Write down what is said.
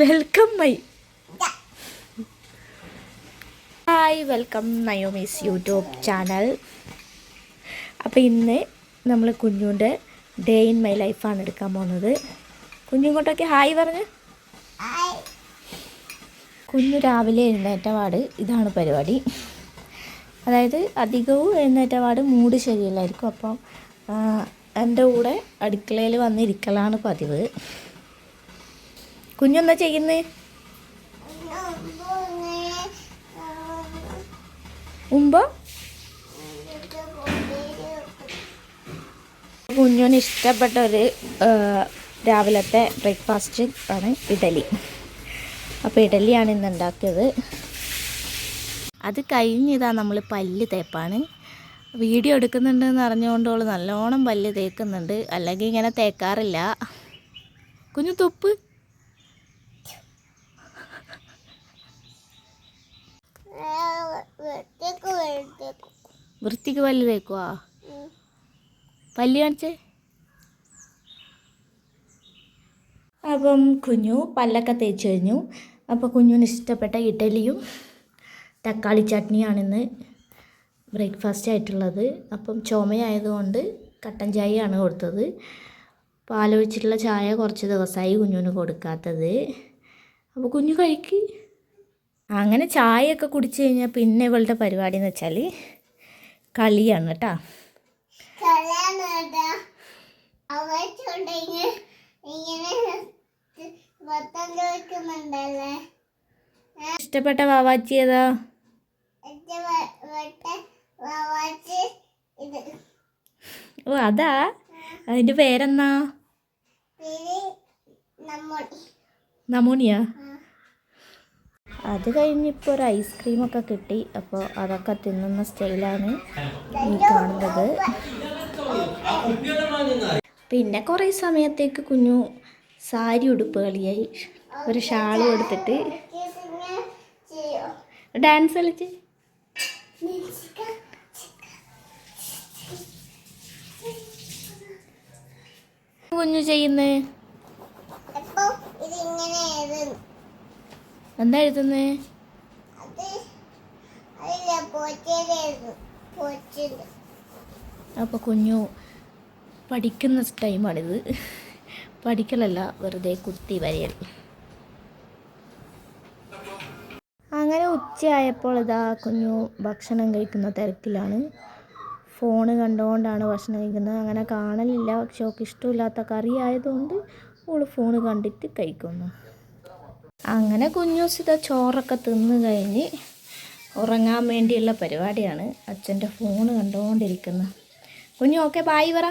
Welcome my hi welcome Naomi's YouTube channel. അപ്പോൾ ഇന്ന് നമ്മൾ കുഞ്ഞുന്റെ ഡേ ഇൻ മൈ ലൈഫാണ് എടുക്കാൻ പോകുന്നത്. കുഞ്ഞുങ്ങോട്ടൊക്കെ ഹായ് പറഞ്ഞ്. കുഞ്ഞു രാവിലെ എഴുന്നേറ്റ പാട് ഇതാണ് പരിപാടി. അതായത് അധികവും എഴുന്നേറ്റ പാട് മൂഡ് ശരിയല്ലായിരിക്കും. അപ്പം എന്റെ കൂടെ അടുക്കളയിൽ വന്നിരിക്കലാണ് പതിവ്. കുഞ്ഞെന്താ ചെയ്യുന്നത് മുമ്പ് കുഞ്ഞുന് ഇഷ്ടപ്പെട്ട ഒരു രാവിലത്തെ ബ്രേക്ക്ഫാസ്റ്റ് ആണ് ഇഡലി. അപ്പോൾ ഇഡലിയാണ് ഇന്ന് ഉണ്ടാക്കിയത്. അത് കഴിഞ്ഞതാണ് നമ്മൾ പല്ല് തേപ്പാണ്. വീഡിയോ എടുക്കുന്നുണ്ടെന്ന് അറിഞ്ഞുകൊണ്ട് അവൾ നല്ലോണം പല്ല് തേക്കുന്നുണ്ട്. അല്ലെങ്കിൽ ഇങ്ങനെ തേക്കാറില്ല. കുഞ്ഞു തുപ്പ്. വൃത്തിക്ക് പല്ല് തേക്കുവാ? പല്ല് കാണിച്ചേ. അപ്പം കുഞ്ഞു പല്ലൊക്കെ തേച്ച് കഴിഞ്ഞു. അപ്പോൾ കുഞ്ഞുവിന് ഇഷ്ടപ്പെട്ട ഇഡലിയും തക്കാളി ചട്നിയാണിന്ന്. ബ്രേക്ക്ഫാസ്റ്റ് ആയിട്ടുള്ളത്. അപ്പം ചുമയായതുകൊണ്ട് കട്ടൻ ചായയാണ് കൊടുത്തത്. പാലൊഴിച്ചിട്ടുള്ള ചായ കുറച്ച് ദിവസമായി കുഞ്ഞുവിന് കൊടുക്കാത്തത്. അപ്പോൾ കുഞ്ഞു കഴിക്ക്. അങ്ങനെ ചായയൊക്കെ കുടിച്ച് കഴിഞ്ഞാൽ പിന്നെ ഇവളുടെ പരിപാടി എന്ന് വെച്ചാൽ കളിയാണ് കേട്ടോ. ഇഷ്ടപ്പെട്ട വാവാച്ചി ഏതാ? ഓ അതാ. അതിന്റെ പേരെന്നാ? നമോണിയാ? അത് കഴിഞ്ഞിപ്പോൾ ഒരു ഐസ്ക്രീം ഒക്കെ കിട്ടി. അപ്പോൾ അതൊക്കെ തിന്നുന്ന സ്റ്റൈലാണ് ഈ കാണുന്നത്. പിന്നെ കുറേ സമയത്തേക്ക് കുഞ്ഞു സാരി ഉടുപ്പ് കളിയായി. ഒരു ഷാൾ കൊടുത്തിട്ട്. ഡാൻസ് കളിച്ച്? കുഞ്ഞു ചെയ്യുന്നേ? എപ്പോ? ഇതിങ്ങനെ എഴുതുന്നു. എന്താ എഴുതുന്നേ? അപ്പോൾ കുഞ്ഞു പഠിക്കുന്ന ടൈമാണിത്. പഠിക്കലല്ല വെറുതെ കുത്തി വരയൽ. അങ്ങനെ ഉച്ചയായപ്പോൾ ഇതാ കുഞ്ഞു ഭക്ഷണം കഴിക്കുന്ന തിരക്കിലാണ്. ഫോണ് കണ്ടുകൊണ്ടാണ് ഭക്ഷണം കഴിക്കുന്നത്. അങ്ങനെ കാണലില്ല. പക്ഷെ അവൾക്ക് ഇഷ്ടമില്ലാത്ത കറി ആയതുകൊണ്ട് ഓൾ ഫോണ് കണ്ടിട്ട് കഴിക്കുന്നു. അങ്ങനെ കുഞ്ഞൂസിത ചോറൊക്കെ തിന്ന് കഴിഞ്ഞ് ഉറങ്ങാൻ വേണ്ടിയുള്ള പരിപാടിയാണ് അച്ഛന്റെ ഫോണ് കണ്ടുകൊണ്ടിരിക്കുന്നത് കുഞ്ഞു ഓക്കെ ബായ് പറ.